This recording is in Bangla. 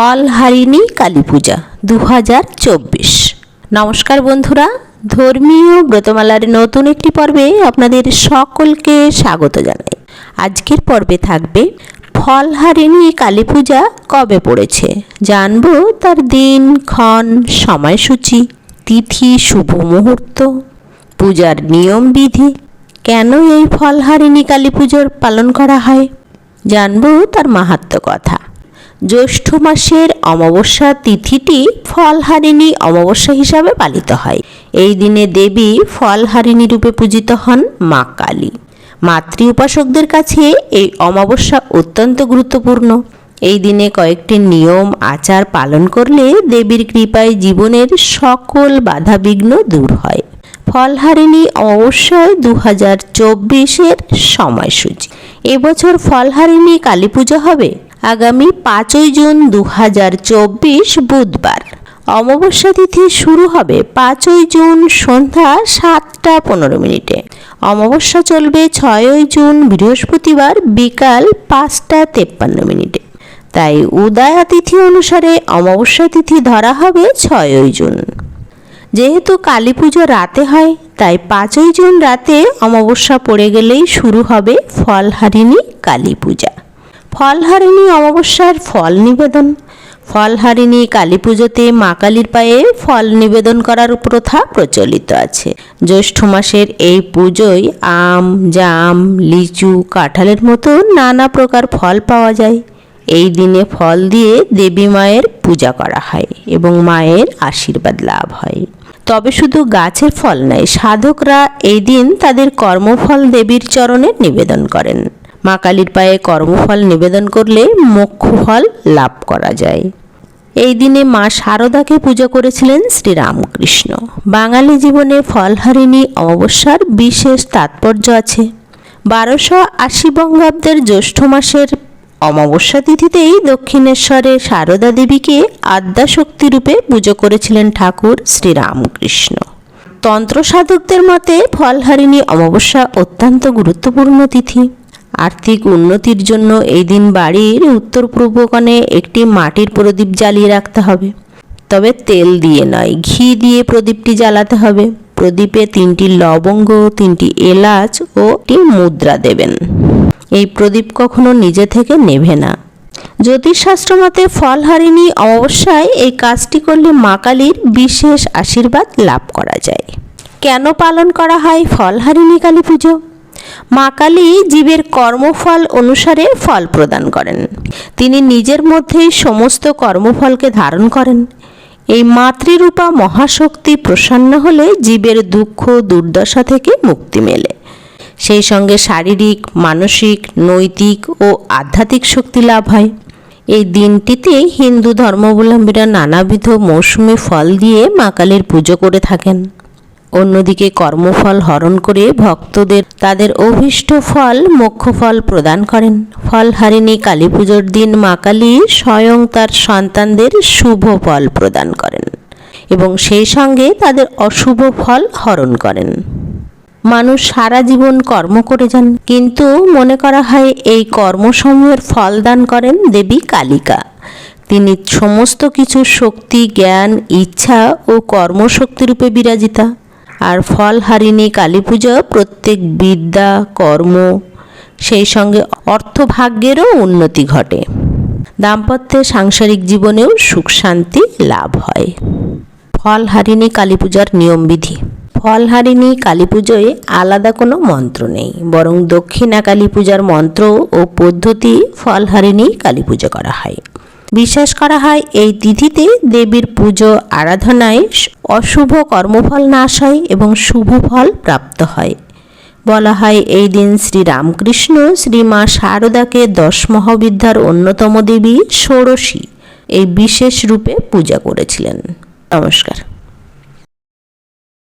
ফলহারিণী কালী পূজা দু হাজার চব্বিশ। নমস্কার বন্ধুরা, ধর্মীয় ব্রতমালার নতুন একটি পর্বে আপনাদের সকলকে স্বাগত জানাই। আজকের পর্বে থাকবে ফলহারিণী কালী পূজা কবে পড়েছে? জানব তার দিন, ক্ষণ, সময়সূচি, তিথি, শুভ মুহূর্ত, পূজার নিয়ম বিধি, কেন এই ফলহারিণী কালী পুজোর পালন করা হয়? জানব তার মাহাত্ম্য কথা। জ্যৈষ্ঠ মাসের অমাবস্যা তিথিটি ফলহারিণী অমাবস্যা হিসাবে পালিত হয়। এই দিনে দেবী ফলহারিণী রূপে পূজিত হন মা কালী। মাতৃ উপাসকদের কাছে এই অমাবস্যা অত্যন্ত গুরুত্বপূর্ণ। এই দিনে কয়েকটি নিয়ম, আচার পালন করলে দেবীর কৃপায় জীবনের সকল বাধাবিঘ্ন দূর হয়। ফলহারিণী অমাবস্যায় দু হাজার চব্বিশের সময়সূচি। এবছর ফলহারিণী কালী পুজো হবে। আগামী পাঁচই জুন দু হাজার চব্বিশ বুধবার। অমাবস্যা তিথি শুরু হবে পাঁচই জুন সন্ধ্যা সাতটা পনেরো মিনিটে। অমাবস্যা চলবে ছয়ই জুন বৃহস্পতিবার বিকাল পাঁচটা তেপ্পান্ন মিনিটে। তাই উদয়া তিথি অনুসারে অমাবস্যা তিথি ধরা হবে ছয়ই জুন। যেহেতু কালী পুজো রাতে হয়, তাই পাঁচই জুন রাতে অমাবস্যা পড়ে গেলেই শুরু হবে ফলহারিণী কালী পূজা। ফলহারিণী অমাবস্যার ফল নিবেদন। ফলহারিণী কালী পুজোতে মা কালীর পায়ে ফল নিবেদন করার প্রথা প্রচলিত আছে। জ্যৈষ্ঠ মাসের এই পুজোয় আম, জাম, লিচু, কাঁঠালের মতো নানা প্রকার ফল পাওয়া যায়। এই দিনে ফল দিয়ে দেবী মায়ের পূজা করা হয় এবং মায়ের আশীর্বাদ লাভ হয়। তবে শুধু গাছের ফল নয়, সাধকরা এই দিন তাদের কর্মফল দেবীর চরণে নিবেদন করেন। মা কালীর পায়ে কর্মফল নিবেদন করলে মোক্ষ ফল লাভ করা যায়। এই দিনে মা শারদাকে পূজা করেছিলেন শ্রীরামকৃষ্ণ। বাঙালি জীবনে ফলহারিণী অমাবস্যার বিশেষ তাৎপর্য আছে। বারোশো আশি বঙ্গাব্দের জ্যৈষ্ঠ মাসের অমাবস্যা তিথিতেই দক্ষিণেশ্বরে সারদা দেবীকে আদ্যাশক্তি রূপে পুজো করেছিলেন ঠাকুর শ্রীরামকৃষ্ণ। তন্ত্র সাধকদের মতে ফলহারিণী অমাবস্যা অত্যন্ত গুরুত্বপূর্ণ তিথি। আর্থিক উন্নতির জন্য এই দিন বাড়ির উত্তর পূর্ব কোণে একটি মাটির প্রদীপ জ্বালিয়ে রাখতে হবে। তবে তেল দিয়ে নয়, ঘি দিয়ে প্রদীপটি জ্বালাতে হবে। প্রদীপে তিনটি লবঙ্গ, তিনটি এলাচ ও একটি মুদ্রা দেবেন। এই প্রদীপ কখনো নিজে থেকে নেভে না। জ্যোতিষশাস্ত্র মতে ফলহারিণী অমাবস্যায় এই কাজটি করলে মা কালীর বিশেষ আশীর্বাদ লাভ করা যায়। কেন পালন করা হয় ফলহারিণী কালী পুজো? মা কালী জীবের কর্মফল অনুসারে ফল প্রদান করেন। তিনি নিজের মধ্যেই সমস্ত কর্মফলকে ধারণ করেন। এই মাতৃরূপা মহাশক্তি প্রসন্ন হলে জীবের দুঃখ, দুর্দশা থেকে মুক্তি মেলে। সেই সঙ্গে শারীরিক, মানসিক, নৈতিক ও আধ্যাত্মিক শক্তি লাভ হয়। এই দিনটিতে হিন্দু ধর্মাবলম্বীরা নানাবিধ মৌসুমি ফল দিয়ে মা কালীর পুজো করে থাকেন। অন্যদিকে কর্মফল হরণ করে ভক্তদের তাদের অভীষ্ট ফল মোক্ষ ফল প্রদান করেন। ফলহারিণী কালী পুজোর দিন মা কালী স্বয়ং তার সন্তানদের শুভ ফল প্রদান করেন এবং সেই সঙ্গে তাদের অশুভ ফল হরণ করেন। মানুষ সারা জীবন কর্ম করে যান, কিন্তু মনে করা হয় এই কর্মসমূহের ফল দান করেন দেবী কালিকা। তিনি সমস্ত কিছু শক্তি, জ্ঞান, ইচ্ছা ও কর্মশক্তিরূপে বিরাজিতা। আর ফলহারিণী কালী পুজো, প্রত্যেক বিদ্যা, কর্ম, সেই সঙ্গে অর্থভাগ্যেরও উন্নতি ঘটে। দাম্পত্যে সাংসারিক জীবনেও সুখ শান্তি লাভ হয়। ফলহারিণী কালী পূজার নিয়মবিধি ফলহারিণী কালী পুজোয় আলাদা কোনো মন্ত্র নেই, বরং দক্ষিণা কালী পূজার মন্ত্র ও পদ্ধতি ফলহারিণী কালী পুজো করা হয়। বিশ্বাস করা হয় এই তিথিতে দেবীর পুজো, আরাধনায় অশুভ কর্মফল নাশ হয় এবং শুভ ফল প্রাপ্ত হয়। বলা হয় এই দিন শ্রী রামকৃষ্ণ শ্রীমা শারদাকে দশ মহাবিদ্যার অন্যতম দেবী ষোড়শী। এই বিশেষ রূপে পূজা করেছিলেন। নমস্কার।